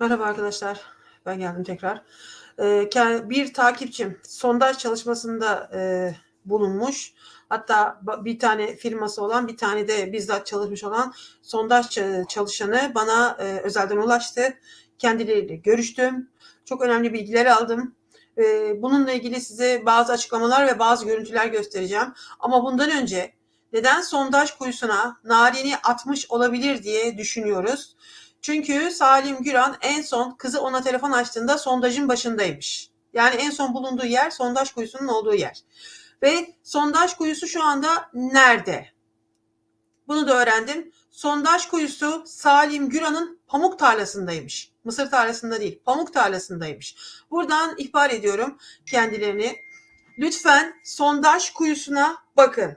Merhaba arkadaşlar. Ben geldim tekrar. Ee, bir takipçim sondaj çalışmasında e, bulunmuş. Hatta bir tane firması olan, bir tane de bizzat çalışmış olan sondaj çalışanı bana e, özelden ulaştı. Kendileriyle görüştüm. Çok önemli bilgiler aldım. Ee, bununla ilgili size bazı açıklamalar ve bazı görüntüler göstereceğim. Ama bundan önce neden sondaj kuyusuna narini atmış olabilir diye düşünüyoruz. Çünkü Salim Güran en son kızı ona telefon açtığında sondajın başındaymış. Yani en son bulunduğu yer sondaj kuyusunun olduğu yer. Ve sondaj kuyusu şu anda nerede? Bunu da öğrendim. Sondaj kuyusu Salim Güran'ın pamuk tarlasındaymış. Mısır tarlasında değil, pamuk tarlasındaymış. Buradan ihbar ediyorum kendilerini. Lütfen sondaj kuyusuna bakın.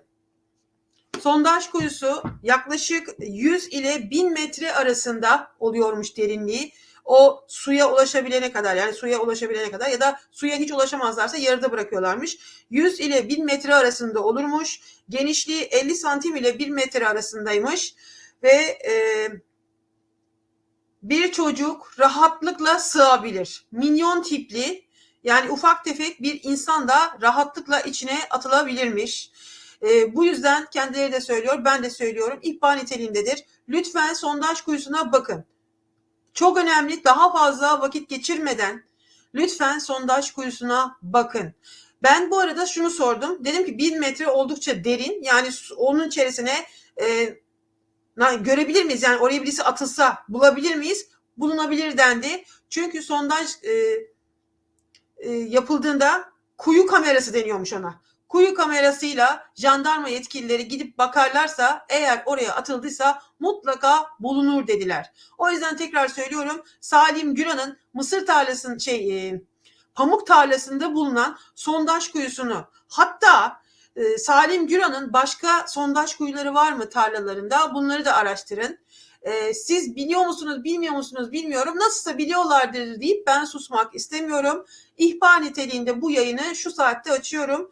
Sondaj kuyusu yaklaşık 100 ile 1000 metre arasında oluyormuş derinliği. O suya ulaşabilene kadar yani suya ulaşabilene kadar ya da suya hiç ulaşamazlarsa yarıda bırakıyorlarmış. 100 ile 1000 metre arasında olurmuş. Genişliği 50 santim ile 1 metre arasındaymış. Ve e, bir çocuk rahatlıkla sığabilir. Minyon tipli yani ufak tefek bir insan da rahatlıkla içine atılabilirmiş. E, bu yüzden kendileri de söylüyor, ben de söylüyorum. İhbar niteliğindedir. Lütfen sondaj kuyusuna bakın. Çok önemli, daha fazla vakit geçirmeden lütfen sondaj kuyusuna bakın. Ben bu arada şunu sordum. Dedim ki 1000 metre oldukça derin. Yani onun içerisine e, görebilir miyiz? Yani oraya birisi atılsa bulabilir miyiz? Bulunabilir dendi. Çünkü sondaj e, e, yapıldığında kuyu kamerası deniyormuş ona. Kuyu kamerasıyla jandarma yetkilileri gidip bakarlarsa eğer oraya atıldıysa mutlaka bulunur dediler. O yüzden tekrar söylüyorum Salim Güran'ın Mısır tarlasının şey e, pamuk tarlasında bulunan sondaj kuyusunu hatta e, Salim Güran'ın başka sondaj kuyuları var mı tarlalarında bunları da araştırın. E, siz biliyor musunuz bilmiyor musunuz bilmiyorum nasılsa biliyorlardır deyip ben susmak istemiyorum. İhbar niteliğinde bu yayını şu saatte açıyorum.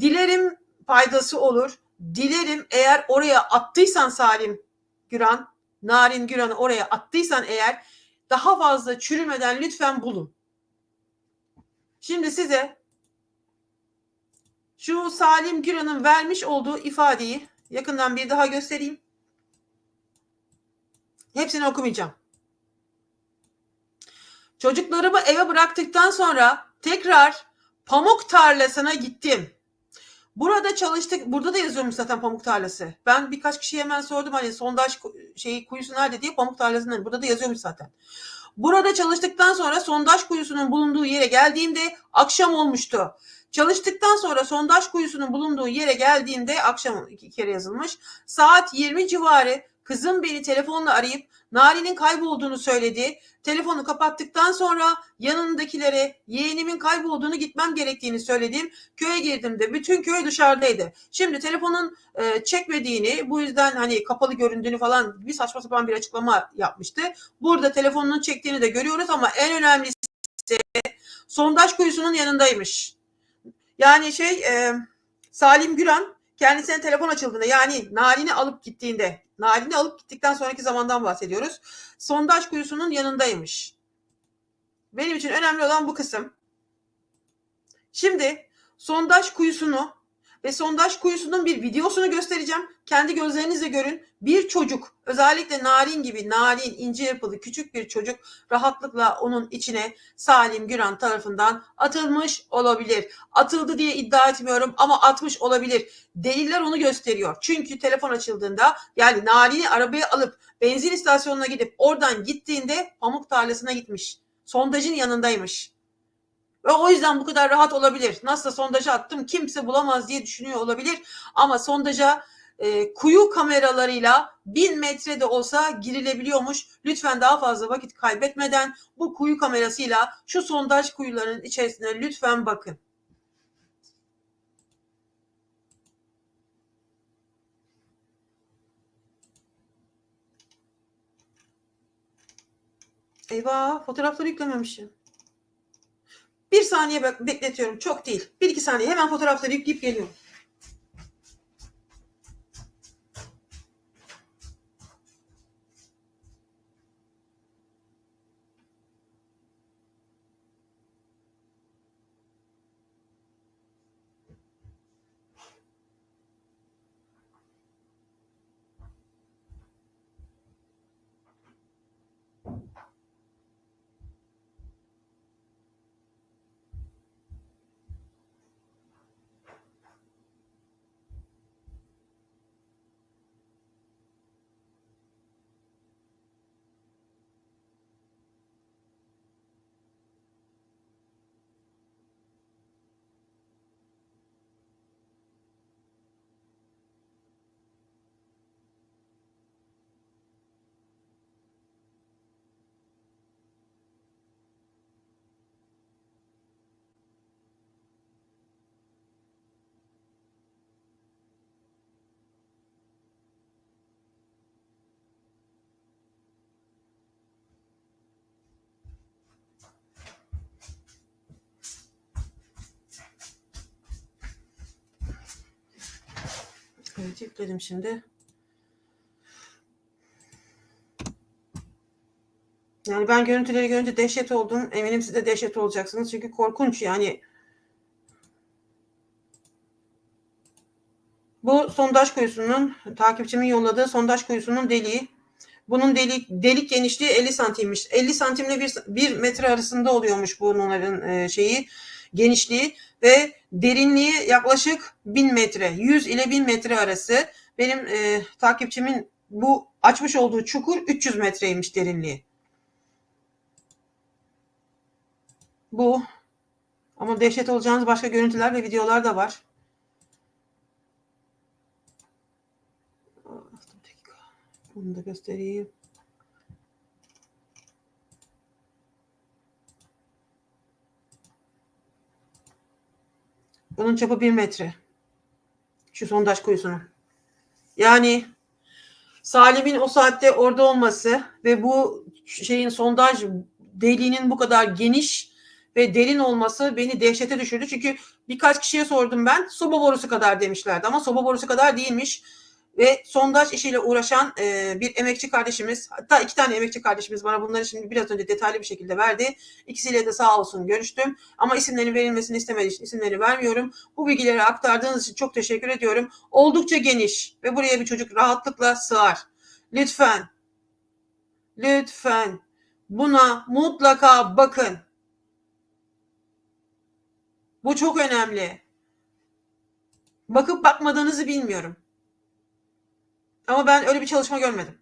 Dilerim faydası olur. Dilerim eğer oraya attıysan Salim Güran, Narin Güran'ı oraya attıysan eğer daha fazla çürümeden lütfen bulun. Şimdi size şu Salim Güran'ın vermiş olduğu ifadeyi yakından bir daha göstereyim. Hepsini okumayacağım. Çocuklarımı eve bıraktıktan sonra tekrar pamuk tarlasına gittim. Burada çalıştık. Burada da yazıyormuş zaten pamuk tarlası. Ben birkaç kişiye hemen sordum hani sondaj şeyi kuyusu nerede diye pamuk tarlasının. Burada da yazıyormuş zaten. Burada çalıştıktan sonra sondaj kuyusunun bulunduğu yere geldiğimde akşam olmuştu. Çalıştıktan sonra sondaj kuyusunun bulunduğu yere geldiğimde akşam iki kere yazılmış. Saat 20 civarı kızım beni telefonla arayıp Nari'nin kaybolduğunu söyledi. Telefonu kapattıktan sonra yanındakilere yeğenimin kaybolduğunu gitmem gerektiğini söyledim. Köye girdiğimde bütün köy dışarıdaydı. Şimdi telefonun e, çekmediğini bu yüzden hani kapalı göründüğünü falan bir saçma sapan bir açıklama yapmıştı. Burada telefonunun çektiğini de görüyoruz ama en önemlisi sondaj kuyusunun yanındaymış. Yani şey e, Salim Güran kendisine telefon açıldığında yani Narin'i alıp gittiğinde Narin'i alıp gittikten sonraki zamandan bahsediyoruz. Sondaj kuyusunun yanındaymış. Benim için önemli olan bu kısım. Şimdi sondaj kuyusunu ve sondaj kuyusunun bir videosunu göstereceğim. Kendi gözlerinizle görün. Bir çocuk özellikle narin gibi narin ince yapılı küçük bir çocuk rahatlıkla onun içine Salim Güran tarafından atılmış olabilir. Atıldı diye iddia etmiyorum ama atmış olabilir. Deliller onu gösteriyor. Çünkü telefon açıldığında yani Narin'i arabaya alıp benzin istasyonuna gidip oradan gittiğinde pamuk tarlasına gitmiş. Sondajın yanındaymış. Ve o yüzden bu kadar rahat olabilir. Nasıl sondaja attım kimse bulamaz diye düşünüyor olabilir. Ama sondaja e, kuyu kameralarıyla bin metrede olsa girilebiliyormuş. Lütfen daha fazla vakit kaybetmeden bu kuyu kamerasıyla şu sondaj kuyularının içerisine lütfen bakın. Eyvah fotoğrafları yüklememişim. Bir saniye bek- bekletiyorum. Çok değil. Bir iki saniye. Hemen fotoğrafları yükleyip geliyorum. Evet yükledim şimdi. Yani ben görüntüleri görünce dehşet oldum. Eminim siz de dehşet olacaksınız. Çünkü korkunç yani. Bu sondaj kuyusunun takipçimin yolladığı sondaj kuyusunun deliği. Bunun delik delik genişliği 50 santimmiş. 50 santimle 1, 1 metre arasında oluyormuş bunların e, şeyi genişliği ve derinliği yaklaşık 1000 metre. 100 ile 1000 metre arası. Benim e, takipçimin bu açmış olduğu çukur 300 metreymiş derinliği. Bu ama dehşet olacağınız başka görüntüler ve videolar da var. Bunu da göstereyim. Bunun çapı bir metre. Şu sondaj kuyusunun. Yani Salim'in o saatte orada olması ve bu şeyin sondaj deliğinin bu kadar geniş ve derin olması beni dehşete düşürdü. Çünkü birkaç kişiye sordum ben. Soba borusu kadar demişlerdi ama soba borusu kadar değilmiş. Ve sondaj işiyle uğraşan e, bir emekçi kardeşimiz, hatta iki tane emekçi kardeşimiz bana bunları şimdi biraz önce detaylı bir şekilde verdi. İkisiyle de sağ olsun görüştüm. Ama isimlerin verilmesini istemediği için isimlerini vermiyorum. Bu bilgileri aktardığınız için çok teşekkür ediyorum. Oldukça geniş ve buraya bir çocuk rahatlıkla sığar. Lütfen, lütfen buna mutlaka bakın. Bu çok önemli. Bakıp bakmadığınızı bilmiyorum. Ama ben öyle bir çalışma görmedim.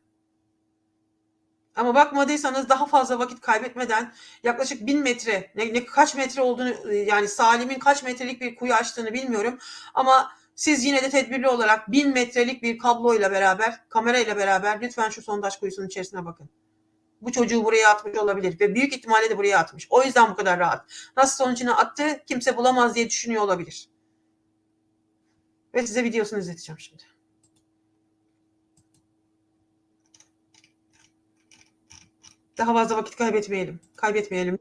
Ama bakmadıysanız daha fazla vakit kaybetmeden yaklaşık bin metre, ne, ne kaç metre olduğunu yani Salim'in kaç metrelik bir kuyu açtığını bilmiyorum. Ama siz yine de tedbirli olarak bin metrelik bir kabloyla beraber, kamerayla beraber lütfen şu sondaj kuyusunun içerisine bakın. Bu çocuğu buraya atmış olabilir ve büyük ihtimalle de buraya atmış. O yüzden bu kadar rahat. Nasıl sonucuna attı kimse bulamaz diye düşünüyor olabilir. Ve size videosunu izleteceğim şimdi. Daha fazla vakit kaybetmeyelim. Kaybetmeyelim.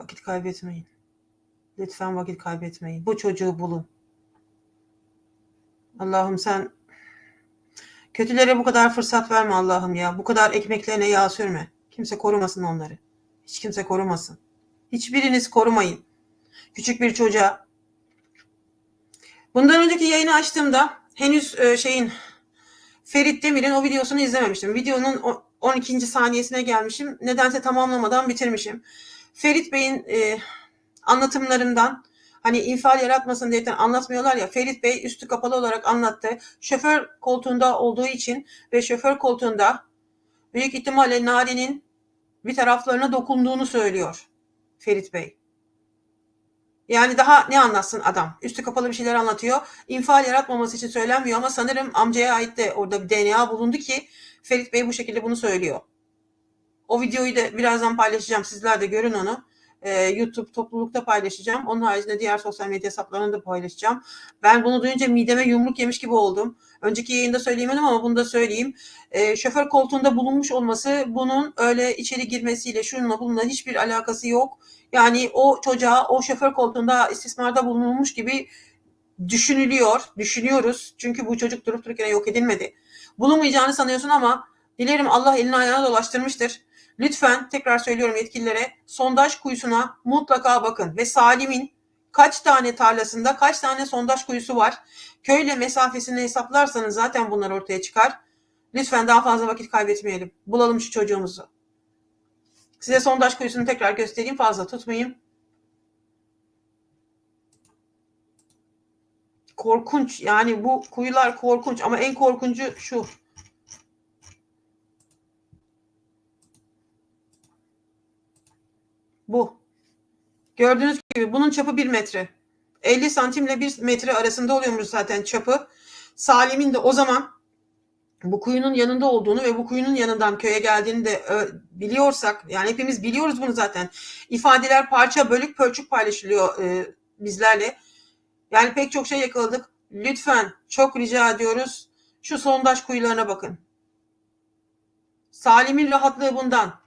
Vakit kaybetmeyin. Lütfen vakit kaybetmeyin. Bu çocuğu bulun. Allah'ım sen kötülere bu kadar fırsat verme Allah'ım ya. Bu kadar ekmeklerine yağ sürme. Kimse korumasın onları. Hiç kimse korumasın. Hiçbiriniz korumayın. Küçük bir çocuğa. Bundan önceki yayını açtığımda henüz e, şeyin Ferit Demir'in o videosunu izlememiştim. Videonun 12. saniyesine gelmişim. Nedense tamamlamadan bitirmişim. Ferit Bey'in e, anlatımlarından hani infial yaratmasın diye anlatmıyorlar ya Ferit Bey üstü kapalı olarak anlattı. Şoför koltuğunda olduğu için ve şoför koltuğunda büyük ihtimalle Nari'nin bir taraflarına dokunduğunu söylüyor Ferit Bey. Yani daha ne anlatsın adam? Üstü kapalı bir şeyler anlatıyor. İnfial yaratmaması için söylenmiyor ama sanırım amcaya ait de orada bir DNA bulundu ki Ferit Bey bu şekilde bunu söylüyor. O videoyu da birazdan paylaşacağım. Sizler de görün onu. Ee, YouTube toplulukta paylaşacağım. Onun haricinde diğer sosyal medya hesaplarını da paylaşacağım. Ben bunu duyunca mideme yumruk yemiş gibi oldum. Önceki yayında söyleyemedim ama bunu da söyleyeyim. Ee, şoför koltuğunda bulunmuş olması bunun öyle içeri girmesiyle şununla bununla hiçbir alakası yok. Yani o çocuğa o şoför koltuğunda istismarda bulunulmuş gibi düşünülüyor, düşünüyoruz. Çünkü bu çocuk durup dururken yok edilmedi. Bulunmayacağını sanıyorsun ama dilerim Allah elini ayağına dolaştırmıştır. Lütfen tekrar söylüyorum yetkililere sondaj kuyusuna mutlaka bakın ve Salim'in Kaç tane tarlasında kaç tane sondaj kuyusu var? Köyle mesafesini hesaplarsanız zaten bunlar ortaya çıkar. Lütfen daha fazla vakit kaybetmeyelim. Bulalım şu çocuğumuzu. Size sondaj kuyusunu tekrar göstereyim. Fazla tutmayayım. Korkunç. Yani bu kuyular korkunç ama en korkuncu şu. Bu. Gördüğünüz gibi bunun çapı 1 metre. 50 santimle 1 metre arasında oluyormuş zaten çapı. Salim'in de o zaman bu kuyunun yanında olduğunu ve bu kuyunun yanından köye geldiğini de biliyorsak yani hepimiz biliyoruz bunu zaten. İfadeler parça bölük pölçük paylaşılıyor e, bizlerle. Yani pek çok şey yakaladık. Lütfen çok rica ediyoruz şu sondaj kuyularına bakın. Salim'in rahatlığı bundan.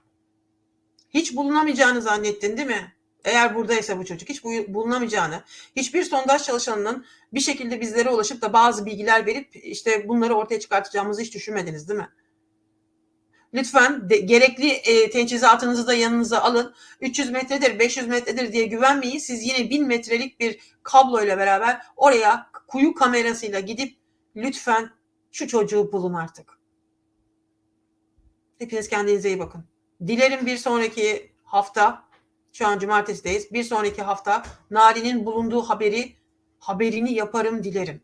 Hiç bulunamayacağını zannettin değil mi? Eğer buradaysa bu çocuk hiç bu- bulunamayacağını, hiçbir sondaj çalışanının bir şekilde bizlere ulaşıp da bazı bilgiler verip işte bunları ortaya çıkartacağımızı hiç düşünmediniz değil mi? Lütfen de, gerekli e, teçhizatınızı da yanınıza alın. 300 metredir, 500 metredir diye güvenmeyin. Siz yine 1000 metrelik bir kabloyla beraber oraya kuyu kamerasıyla gidip lütfen şu çocuğu bulun artık. Hepiniz kendinize iyi bakın. Dilerim bir sonraki hafta, şu an cumartesideyiz, bir sonraki hafta Nari'nin bulunduğu haberi, haberini yaparım dilerim.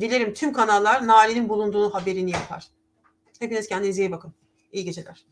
Dilerim tüm kanallar Nari'nin bulunduğu haberini yapar. Hepiniz kendinize iyi bakın. İyi geceler.